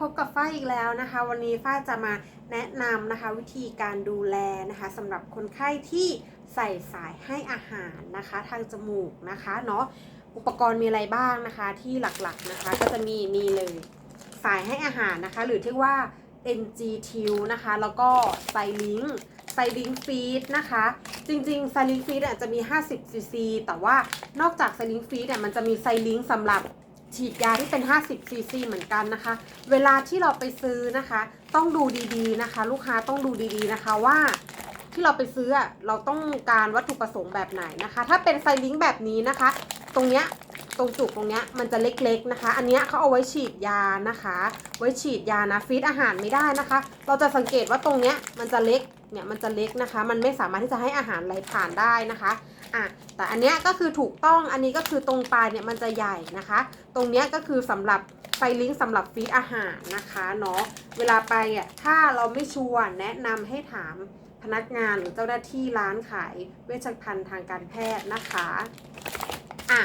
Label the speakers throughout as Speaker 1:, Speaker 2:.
Speaker 1: พบกับฝ้ายอีกแล้วนะคะ วันนี้ฝ้ายจะมาแนะนำนะคะวิธีการดูแลนะคะสำหรับคนไข้ที่ใส่สายให้อาหารนะคะ ทางจมูกนะคะเนาะอุปกรณ์มีอะไรบ้างนะคะที่หลักๆนะคะ ก็จะมีนี่เลยสายให้อาหารนะคะ หรือที่ว่า NG t u นะคะ แล้วก็ไซลิงไซลิงฟีดนะคะ จริงๆไซลิงฟีดอะจะมี 50ซีซีแต่ว่านอกจากไซลิงฟีดอะมันจะมีไซลิงสำหรับ ฉีดยาที่เป็น 50ซีซีเหมือนกันนะคะ เวลาที่เราไปซื้อนะคะ ต้องดูดีๆนะคะ ลูกค้าต้องดูดีๆนะคะว่าที่เราไปซื้อเราต้องการวัตถุประสงค์แบบไหนนะคะ ถ้าเป็นไซลิงแบบนี้นะคะ ตรงเนี้ยตรงจุกตรงเนี้ยมันจะเล็กๆนะคะ อันเนี้ยเขาเอาไว้ฉีดยานะคะ ไว้ฉีดยานะฟีดอาหารไม่ได้นะคะ เราจะสังเกตว่าตรงเนี้ยมันจะเล็กเนี่ยมันจะเล็กนะคะ มันไม่สามารถที่จะให้อาหารไหลผ่านได้นะคะ อะแต่อันเนี้ยก็คือถูกต้องอันนี้ก็คือตรงปลายเนี่ยมันจะใหญ่นะคะ ตรงเนี้ยก็คือสำหรับไฟลิงก์สำหรับฟีดอาหารนะคะเนาะเวลาไปอะถ้าเราไม่ชัวร์แนะนำให้ถามพนักงานหรือเจ้าหน้าที่ร้านขายเวชภัณฑ์ทางการแพทย์นะคะอะ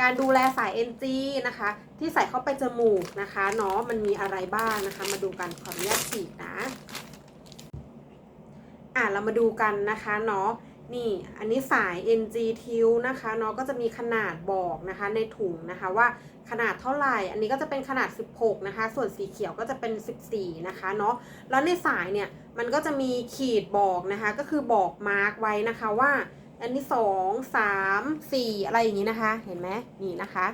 Speaker 1: การดูแลสาย NG นะคะ ที่ใส่เข้าไปจมูกนะคะเนาะมันมีอะไรบ้างนะคะ มาดูกันขออนุญาตฉีดนะอะเรามาดูกันนะคะเนาะ นี่ อันนี้สาย NG ทิวนะคะเนาะก็จะมีขนาดบอกนะคะในถุงนะคะว่าขนาดเท่าไหร่ อันนี้ก็จะเป็นขนาด 16 นะคะ ส่วนสีเขียวก็จะเป็น 14 นะคะเนาะ แล้วในสายเนี่ยมันก็จะมีขีดบอกนะคะ ก็คือบอกมาร์กไว้นะคะว่า อันนี้สองสามสี่อะไรอย่างนี้นะคะ เห็นไหมนี่นะคะ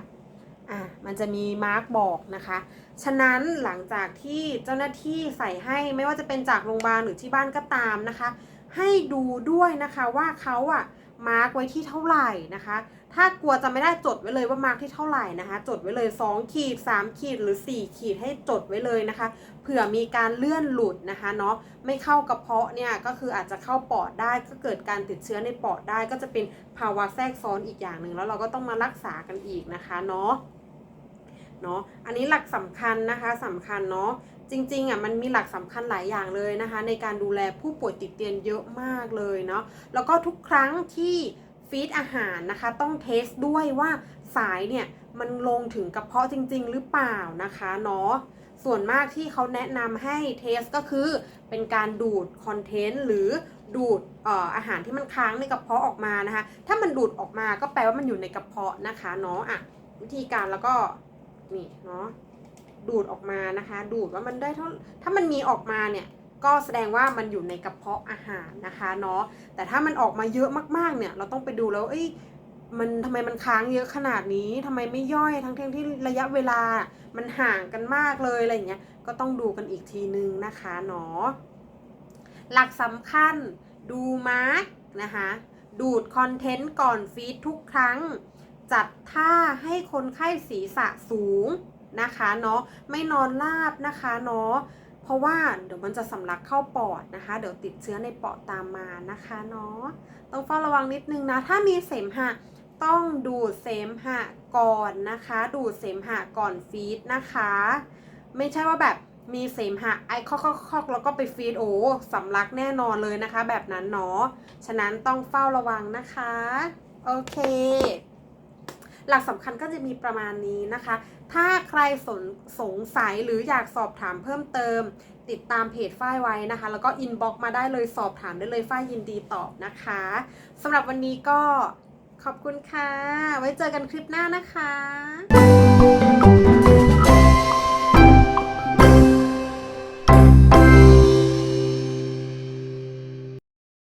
Speaker 1: อะมันจะมีมาร์กบอกนะคะ ฉะนั้นหลังจากที่เจ้าหน้าที่ใส่ให้ไม่ว่าจะเป็นจากโรงพยาบาลหรือที่บ้านก็ตามนะคะ ให้ดูด้วยนะคะว่าเขาอะมาร์กไว้ที่เท่าไหร่นะคะ ถ้ากลัวจะไม่ได้จดไว้เลยว่ามาร์กที่เท่าไหร่นะคะ จดไว้เลย 2 ขีด 3 ขีดหรือ 4 ขีดให้จดไว้เลยนะคะ เผื่อมีการเลื่อนหลุดนะคะเนาะ ไม่เข้ากระเพาะเนี่ยก็คืออาจจะเข้าปอดได้ ก็เกิดการติดเชื้อในปอดได้ ก็จะเป็นภาวะแทรกซ้อนอีกอย่างหนึ่งแล้วเราก็ต้องมารักษากันอีกนะคะเนาะ เนาะอันนี้หลักสำคัญนะคะสำคัญเนาะจริงๆอะมันมีหลักสำคัญหลายอย่างเลยนะคะ ในการดูแลผู้ป่วยติดเตียงเยอะมากเลยเนาะแล้วก็ทุกครั้งที่ฟีดอาหารนะคะต้องเทสด้วยว่าสายเนี่ยมันลงถึงกระเพาะจริง ๆ หรือเปล่านะคะเนาะส่วนมากที่เขาแนะนำให้เทสก็คือเป็นการดูดคอนเทนต์หรือดูดอออาหารที่มันค้างในกระเพาะออกมานะคะ ถ้ามันดูดออกมาก็แปลว่ามันอยู่ในกระเพาะนะคะเนาะอะวิธีการแล้วก็ นี่เนาะดูดออกมานะคะ ดูดว่ามันได้เท่าถ้ามันมีออกมาเนี่ยก็แสดงว่ามันอยู่ในกระเพาะอาหารนะคะเนาะแต่ถ้ามันออกมาเยอะมากๆเนี่ย เราต้องไปดูแล้วเอ้ยมันทำไมมันค้างเยอะขนาดนี้ทำไมไม่ย่อยทั้งที่ระยะเวลามันห่างกันมากเลยอะไรเงี้ยก็ต้องดูกันอีกทีนึงนะคะเนาะหลักสำคัญดูมาร์กนะคะดูดคอนเทนต์ก่อนฟีดทุกครั้ง จัดท่าให้คนไข้ศีรษะสูงนะคะเนาะไม่นอนราบนะคะเนาะเพราะว่าเดี๋ยวมันจะสำลักเข้าปอดนะคะ เดี๋ยวติดเชื้อในปอดตามมานะคะเนาะต้องเฝ้าระวังนิดนึงนะ ถ้ามีเสมหะต้องดูดเสมหะก่อนนะคะ ดูดเสมหะก่อนฟีดนะคะ ไม่ใช่ว่าแบบมีเสมหะไอคอกคอกแล้วก็ไปฟีดโอ้สำลักแน่นอนเลยนะคะ แบบนั้นเนาะฉะนั้นต้องเฝ้าระวังนะคะ โอเค หลักสำคัญก็จะมีประมาณนี้นะคะ ถ้าใครสนสงสัยหรืออยากสอบถามเพิ่มเติม ติดตามเพจฝ้ายไว้นะคะ แล้วก็อินบ็อกมาได้เลยสอบถามได้เลยฝ้ายยินดีตอบนะคะสำหรับวันนี้ก็ขอบคุณค่ะ ไว้เจอกันคลิปหน้านะคะ